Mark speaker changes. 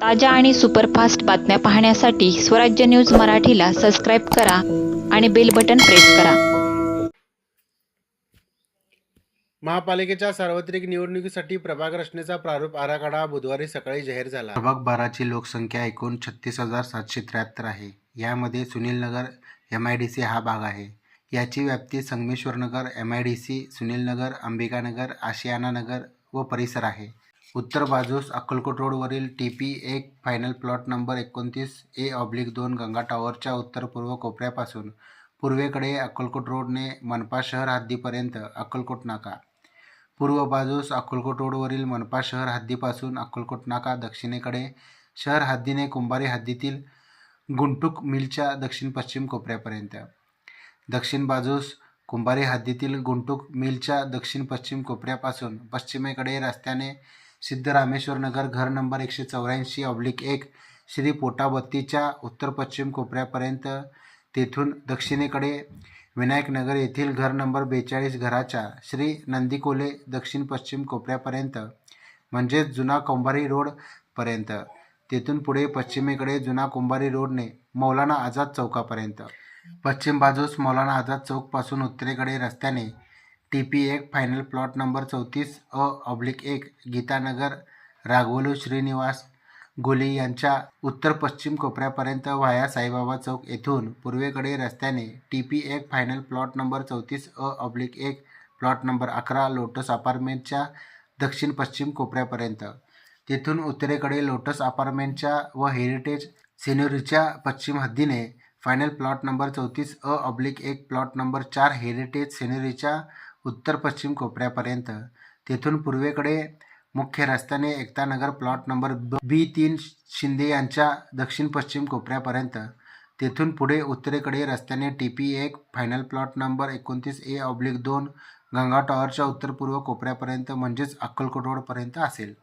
Speaker 1: ताज्या आणि सुपरफास्ट बातम्या पाहण्यासाठी स्वराज्य न्यूज मराठीला सबस्क्राईब करा आणि बेल बटन प्रेस करा.
Speaker 2: महापालिकेच्या सार्वत्रिक निवडणुकीसाठी प्रभाग रचनेचा प्रारूप आराखडा बुधवारी सकाळी जाहीर झाला. प्रभाग बाराची लोकसंख्या एकूण छत्तीस हजार सातशे त्र्याहत्तर आहे. यामध्ये Sunilnagar M I D C हा भाग आहे. याची व्याप्ती Sangameshwarnagar M I D C Sunilnagar Ambikanagar Ashiyana Nagar व परिसर आहे. उत्तर बाजूस अक्कलकोट रोडवरील टी पी एक फायनल प्लॉट नंबर एकोणतीस ए ऑब्लिक दोन गंगा टॉवरच्या उत्तर पूर्व कोपऱ्यापासून पूर्वेकडे अक्कलकोट रोडने मनपा शहर हद्दीपर्यंत अक्कलकोट नाका. पूर्व बाजूस अक्कलकोट रोडवरील मनपा शहर हद्दीपासून अक्कलकोट नाका दक्षिणेकडे शहर हद्दीने कुंभारी हद्दीतील गुंटूक मिलच्या दक्षिण पश्चिम कोपऱ्यापर्यंत. दक्षिण बाजूस कुंभारी हद्दीतील गुंटूक मिलच्या दक्षिण पश्चिम कोपऱ्यापासून पश्चिमेकडे रस्त्याने सिद्धरामेश्वर नगर घर नंबर एकशे चौऱ्याऐंशी ऑब्लिक एक श्री पोटाबत्तीच्या उत्तर पश्चिम कोपऱ्यापर्यंत तेथून दक्षिणेकडे विनायकनगर येथील घर नंबर बेचाळीस घराच्या श्री नंदीकोले दक्षिण पश्चिम कोपऱ्यापर्यंत म्हणजेच जुना कोंभारी रोडपर्यंत तेथून पुढे पश्चिमेकडे जुना कोंभारी रोडने मौलाना आझाद चौकापर्यंत. पश्चिम बाजूस मौलाना आझाद चौकपासून उत्तरेकडे रस्त्याने टी पी एक फायनल प्लॉट नंबर चौतीस अ ऑब्लिक एक गीतानगर राघवलू श्रीनिवास गोली यांच्या उत्तर पश्चिम कोपऱ्यापर्यंत व्हाया साईबाबा चौक येथून पूर्वेकडे रस्त्याने टी पी एक फायनल प्लॉट नंबर चौतीस अ ऑब्लिक एक प्लॉट नंबर अकरा लोटस अपार्टमेंटच्या दक्षिण पश्चिम कोपऱ्यापर्यंत. तेथून उत्तरेकडे लोटस अपार्टमेंटच्या व हेरिटेज सिनेरीच्या पश्चिम हद्दीने फायनल प्लॉट नंबर चौतीस अ ऑब्लिक एक प्लॉट नंबर चार हेरिटेज सिनेरीच्या उत्तर पश्चिम कोपऱ्यापर्यंत. तेथून पूर्वेकडे मुख्य रस्त्याने एकतानगर प्लॉट नंबर बी तीन शिंदे यांच्या दक्षिण पश्चिम कोपऱ्यापर्यंत. तेथून पुढे उत्तरेकडे रस्त्याने टी पी एक फायनल प्लॉट नंबर एकोणतीस ए ऑब्लिक दोन गंगा टॉवरच्या उत्तर पूर्व कोपऱ्यापर्यंत म्हणजेच अक्कलकोट रोडपर्यंत असेल.